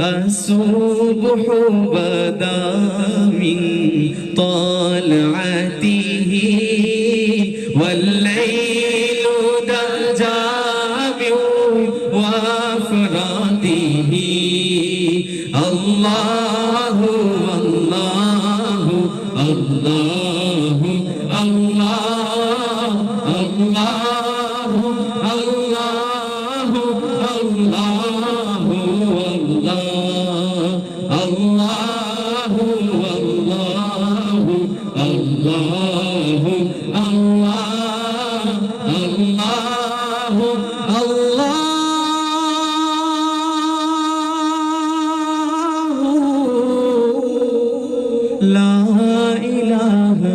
الصبح بدا من طلعته والليل دجى من وفراته الله الله الله الله الله.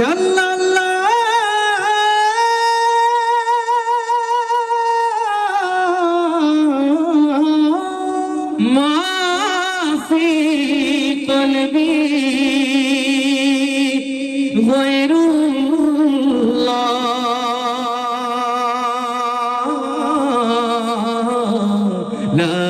জন্নাল্লাহ। মাফি কলবি গৈরুল্লাহ। লা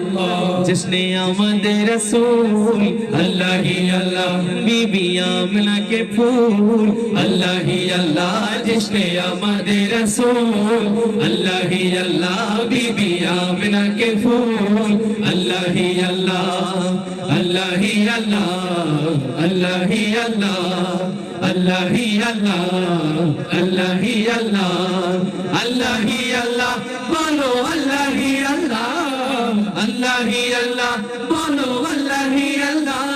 জশ্নে আমাদের রসুল আল্লাহ হি আল্লাহ বিবি আমলা কে ফুল আল্লাহ হি আল্লাহ জশ্নে আমাদের রসুল আল্লাহ হি আল্লাহ বিবি আমলা কে ফুল আল্লাহ হি আল্লাহ আল্লাহ হি আল্লাহ আল্লাহ হি আল্লাহ اللہ ہی اللہ اللہ ہی اللہ اللہ ہی اللہ، بولو اللہ ہی اللہ۔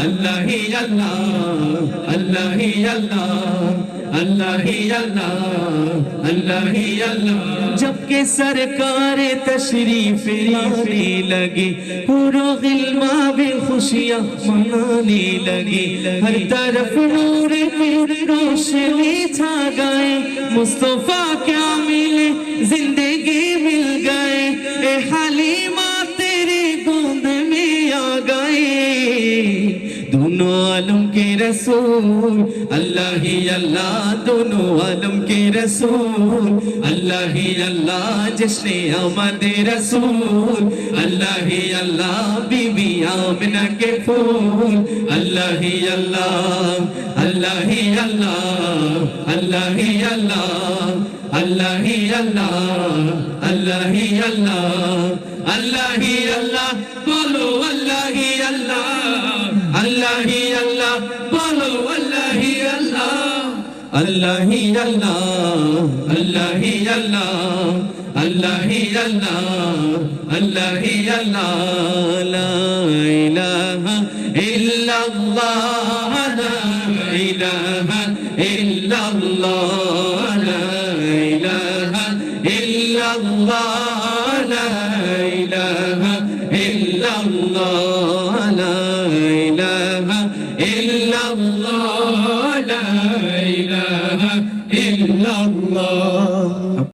اللہ ہی اللہ اللہ ہی اللہ اللہ ہی اللہ اللہ ہی اللہ۔ جب سرکار تشریف لانے لگے پورو غلمہ بھی خوشیاں منانے لگے ہر طرف نور پور روشنی چھا گئے، مصطفیٰ کیا ملے، زندگی مل के रसूल अल्लाह ही अल्लाह दोनों आलम के रसूल अल्लाह ही अल्लाह जिसने आमद रसूल अल्लाह ही अल्लाह बीबी आमना के फूल अल्लाह ही अल्लाह अल्लाह ही अल्लाह अल्लाह ही अल्लाह अल्लाह ही अल्लाह अल्लाह ही अल्लाह अल्लाह ही अल्लाह बोलो अल्लाह الله هي الله الله هي الله الله هي الله الله هي الله. لا إله إلا الله لا إله إلا الله لا إله إلا الله.